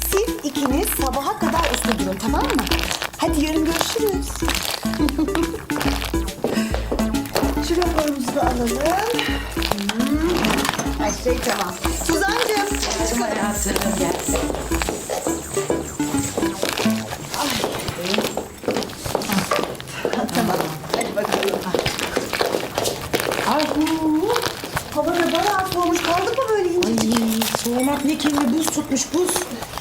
Siz ikiniz sabaha kadar usta durun tamam mı? Hadi yarın görüşürüz. Şu raporumuzu da alalım. Hmm, Her şey tamam. Suzan'cığım. Canım hayatım gel. Tamam. Hadi bakalım. Ay. Hava da bayağı soğumuş. Kaldık mı böyle ince? Ay soğumak ne kelime buz tutmuş buz.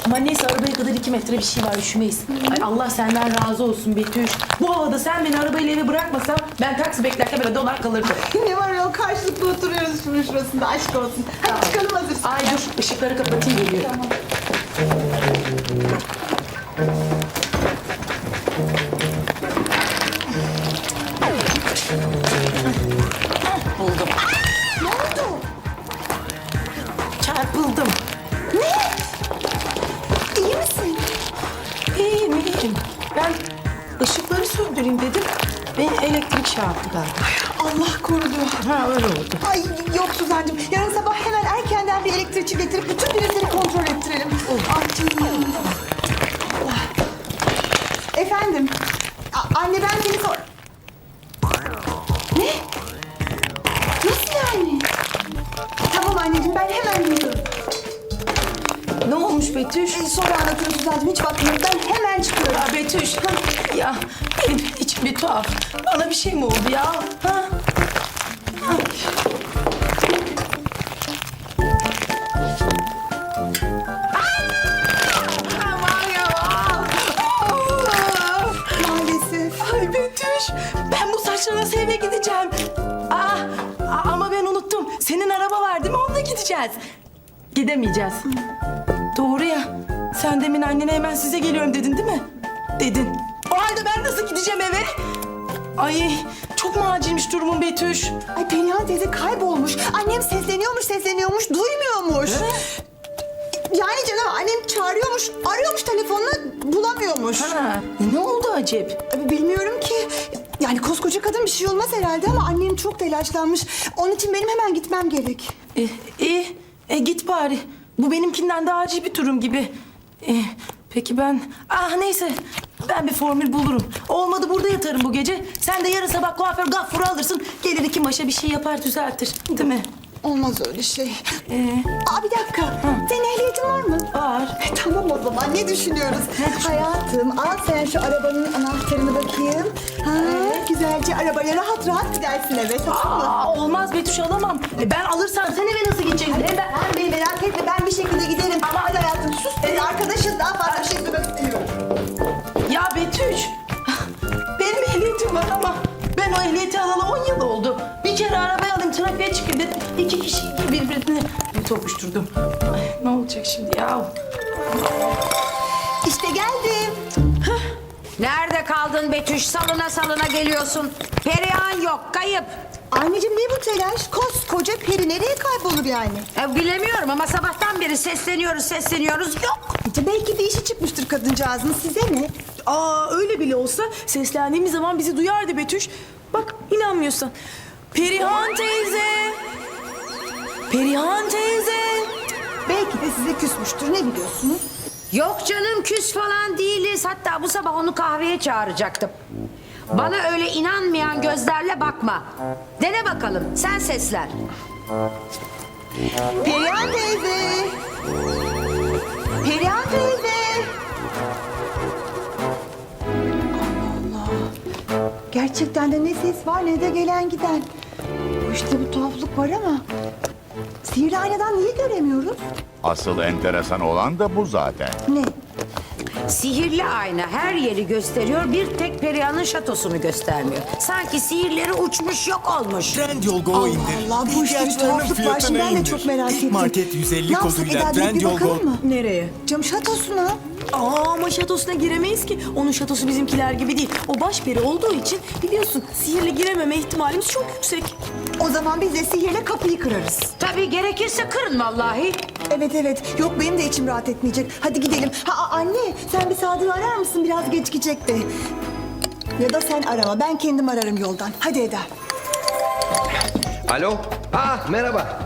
Ama neyse arabaya kadar iki metre bir şey var üşümeyiz. Ay Allah senden razı olsun Betüş. Bu havada sen beni arabayla eve bırakmasan ben taksi beklerken böyle dolar kalırdım. ne var ya karşılıklı oturuyoruz şunun şurasında aşk olsun. Hadi çıkalım hazırsın. Ay dur ışıkları kapatayım geliyor. Buldum. Ne oldu? Çarpıldım. Çarptı galiba. Allah korudu. Ha öyle oldu. Ay yok Suzan'cığım. Yarın sabah hemen erkenden bir elektrikçi getirip bütün prizleri kontrol ettirelim. Ay canım. Efendim. A- anne ben seni sor... Ne? Nasıl yani? Tamam anneciğim ben hemen geliyorum. Ne olmuş Betüş? Ee, sonra anlatırım Suzan'cığım hiç bakmıyorum. Ben hemen çıkıyorum. Ya Betüş, ya benim bir tuhaf. Bana bir şey mi oldu ya? Ha? Ah! Maalesef. Ay Betüş, ben bu saçla nasıl eve gideceğim? Aa, a- ama ben unuttum. Senin araba var değil mi? Onunla gideceğiz. Gidemeyeceğiz. Doğru ya. Sen demin annene hemen size geliyorum dedin değil mi? Dedin. Halde ben nasıl gideceğim eve? Ay çok mu acilmiş durumun Betüş? Ay Perihan teyze kaybolmuş. Annem sesleniyormuş, sesleniyormuş, duymuyormuş. Yani canım annem çağırıyormuş, arıyormuş telefonla bulamıyormuş. Ha, ne oldu acep? Bilmiyorum ki. Yani koskoca kadın bir şey olmaz herhalde ama annem çok telaşlanmış. Onun için benim hemen gitmem gerek. E, iyi. E, git bari. Bu benimkinden daha acil bir durum gibi. E, peki ben... Ah neyse. Ben bir formül bulurum. Olmadı burada yatarım bu gece. Sen de yarın sabah kuaför gaffuru alırsın. Gelir iki maşa bir şey yapar düzeltir. Değil mi? Olmaz öyle şey. Ee, Aa bir dakika. Senin ehliyetin var mı? var. E, tamam o zaman ne düşünüyoruz? Hayatım al sen şu arabanın anahtarını bakayım. Ha, güzelce arabayla rahat rahat gidersin eve tamam mı? Aa, olmaz Betüş alamam. E, ben alırsam sen eve nasıl gideceksin? Hem ben... Sen beni merak etme ben bir şekilde giderim. Ama hadi hayatım sus. Biz arkadaşız daha fazla bir şey duymak istemiyorum. Betüş. Benim ehliyetim var ama ben o ehliyeti alalı 10 yıl oldu. Bir kere arabayı alayım trafiğe çıkayım dedim. İki kişi birbirini tokuşturdum. Ay, ne olacak şimdi ya? İşte geldim. Nerede kaldın Betüş? Salına salına geliyorsun. Perihan yok, kayıp. Anneciğim ne bu telaş? Koskoca peri nereye kaybolur yani? E, bilemiyorum ama sabahtan beri sesleniyoruz, sesleniyoruz. Yok. İşte belki işi çıkmıştır kadıncağızın size ne? Aa öyle bile olsa seslendiğimiz zaman bizi duyardı Betüş. Bak inanmıyorsan. Perihan teyze. Perihan teyze. Belki de size küsmüştür ne biliyorsunuz? Yok canım küs falan değiliz. Hatta bu sabah onu kahveye çağıracaktım. Bana öyle inanmayan gözlerle bakma. Dene bakalım, sen sesler. Perihan teyze. Perihan teyze. Gerçekten de ne ses var ne de gelen giden. Bu işte bir tuhaflık var ama... Sihirli aynadan niye göremiyoruz? Asıl enteresan olan da bu zaten. Ne? Sihirli ayna her yeri gösteriyor, bir tek Perihan'ın şatosunu göstermiyor. Sanki sihirleri uçmuş yok olmuş. Trendyol Go Allah indir. Allah bu işte bir tuhaflık var. Şimdi ben de çok merak İlk ettim. market 150 Ne yapsak koduyla Trendyol Go. Nereye? Cam şatosuna. Aa ama şatosuna giremeyiz ki. Onun şatosu bizimkiler gibi değil. O başperi olduğu için biliyorsun sihirle girememe ihtimalimiz çok yüksek. O zaman biz de sihirle kapıyı kırarız. Tabii gerekirse kırın vallahi. Evet evet. Yok benim de içim rahat etmeyecek. Hadi gidelim. Ha a- anne sen bir Sadık'ı arar mısın? Biraz gecikecek de. Ya da sen arama. Ben kendim ararım yoldan. Hadi Eda. Alo. Ah merhaba.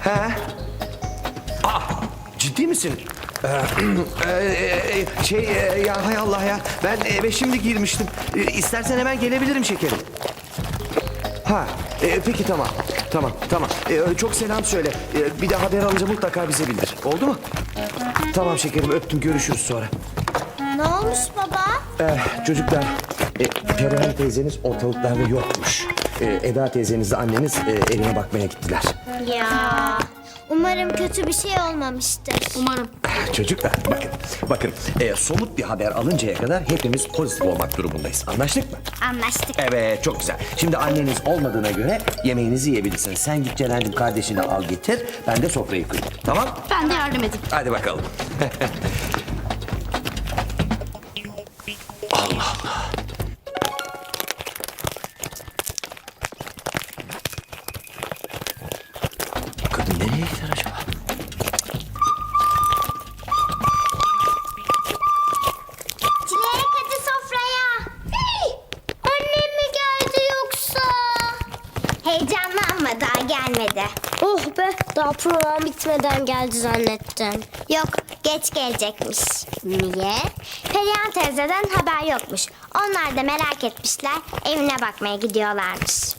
Ha? Ah ciddi misin? Ee, şey e, ya hay Allah ya ben eve şimdi girmiştim. E, İstersen hemen gelebilirim şekerim. Ha e, peki tamam tamam tamam E, çok selam söyle. E, bir de haber alınca mutlaka bize bildir. Oldu mu? Tamam şekerim öptüm görüşürüz sonra. Ne olmuş baba? Eh, çocuklar, e, Perihan teyzeniz ortalıklarda yokmuş. E, Eda teyzenizle anneniz e, evine bakmaya gittiler. Ya. Umarım kötü bir şey olmamıştır. Umarım. Çocuklar bakın, bakın e, somut bir haber alıncaya kadar hepimiz pozitif olmak durumundayız. Anlaştık mı? Anlaştık. Evet, çok güzel. Şimdi anneniz olmadığına göre yemeğinizi yiyebilirsiniz. Sen git Ceren'cim kardeşini al getir, ben de sofrayı kurayım. Tamam? Ben de yardım edeyim. Hadi bakalım. gelmedi. Oh be daha program bitmeden geldi zannettim. Yok geç gelecekmiş. Niye? Perihan teyzeden haber yokmuş. Onlar da merak etmişler evine bakmaya gidiyorlarmış.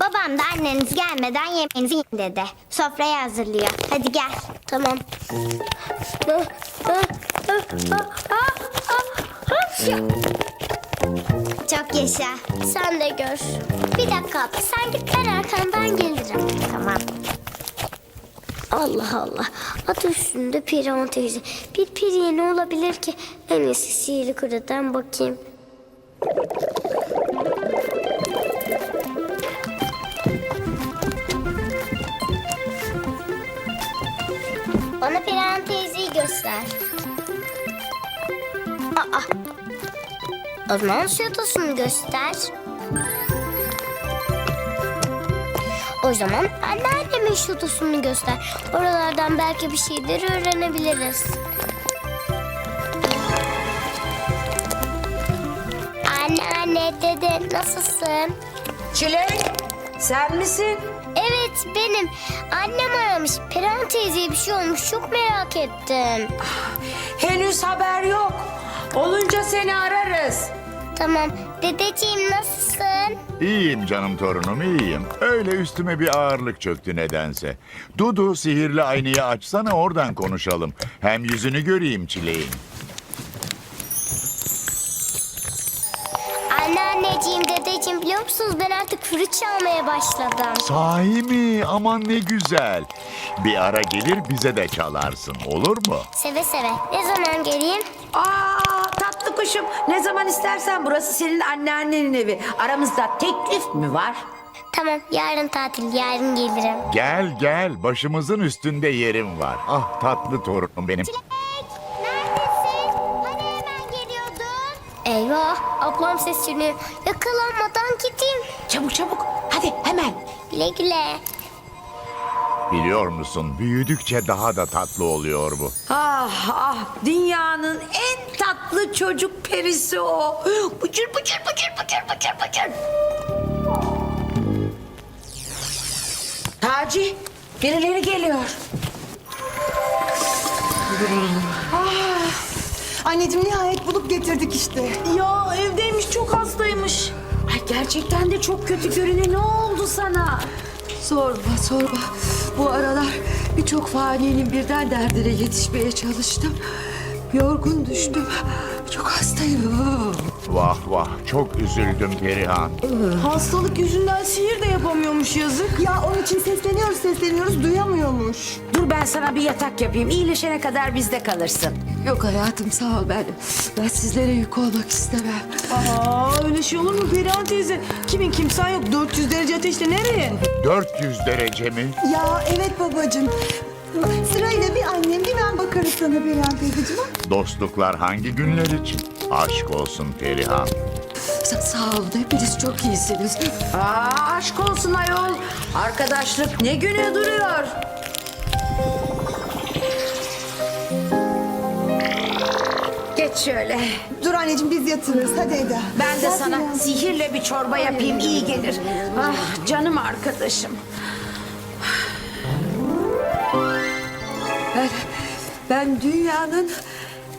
Babam da anneniz gelmeden yemeğinizi yiyin dedi. Sofrayı hazırlıyor. Hadi gel. Tamam. Çok yaşa. Sen de gör. Bir dakika sen git ben arkandan gelirim. Tamam. Allah Allah. Adı üstünde Perihan teyze. Bir periye ne olabilir ki? En iyisi sihirli kuradan bakayım. Bana Perihan teyzeyi göster. Aa. O zaman şatosunu göster. O zaman anneannemin şatosunu göster. Oralardan belki bir şeyler öğrenebiliriz. Anneanne, dede nasılsın? Çilek sen misin? Evet benim. Annem aramış. Perihan teyzeye bir şey olmuş. Çok merak ettim. Henüz haber yok. Olunca seni ararız. Tamam. Dedeciğim nasılsın? İyiyim canım torunum iyiyim. Öyle üstüme bir ağırlık çöktü nedense. Dudu sihirli aynayı açsana oradan konuşalım. Hem yüzünü göreyim çileğin. Anneanneciğim, dedeciğim biliyor musunuz ben artık flüt çalmaya başladım. Sahi mi? Aman ne güzel. Bir ara gelir bize de çalarsın olur mu? Seve seve. Ne zaman geleyim? Aa kuşum ne zaman istersen burası senin anneannenin evi. Aramızda teklif mi var? Tamam yarın tatil yarın gelirim. Gel gel başımızın üstünde yerim var. Ah tatlı torunum benim. Neredesin? Hani hemen geliyordun? Eyvah ablam sesleniyor. Yakalanmadan gideyim. Çabuk çabuk hadi hemen. Güle güle. Biliyor musun büyüdükçe daha da tatlı oluyor bu. Ah ah dünyanın en tatlı çocuk perisi o. Bıcır bıcır bıcır bıcır bıcır bıcır. Taci birileri geliyor. Anneciğim nihayet bulup getirdik işte. Ya evdeymiş çok hastaymış. Ay gerçekten de çok kötü görünüyor. Ne oldu sana? Sorma sorma. Bu aralar birçok faninin birden derdine yetişmeye çalıştım. Yorgun düştüm. Çok hastayım. Vah vah çok üzüldüm Perihan. Hastalık yüzünden sihir de yapamıyormuş yazık. Ya onun için sesleniyoruz sesleniyoruz duyamıyormuş. Dur ben sana bir yatak yapayım. İyileşene kadar bizde kalırsın. Yok hayatım sağ ol ben. Ben sizlere yük olmak istemem. Aa öyle şey olur mu Perihan teyze? Kimin kimsen yok 400 derece ateşte nereye? 400 derece mi? Ya evet babacığım. Sırayla bir ben bakarız sana Perihan teyzeciğim. Dostluklar hangi günler için? Aşk olsun Perihan. Sa- sağ olun hepiniz çok iyisiniz. Aa, aşk olsun ayol. Arkadaşlık ne güne duruyor. Geç şöyle. Dur anneciğim biz yatırız hadi Eda. Ben de Hadi sana ya. sihirle bir çorba yapayım iyi gelir. Ah canım arkadaşım. Ben, dünyanın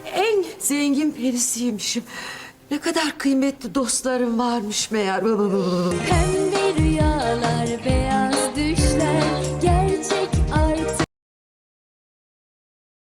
en zengin perisiymişim. Ne kadar kıymetli dostlarım varmış meğer. Rüya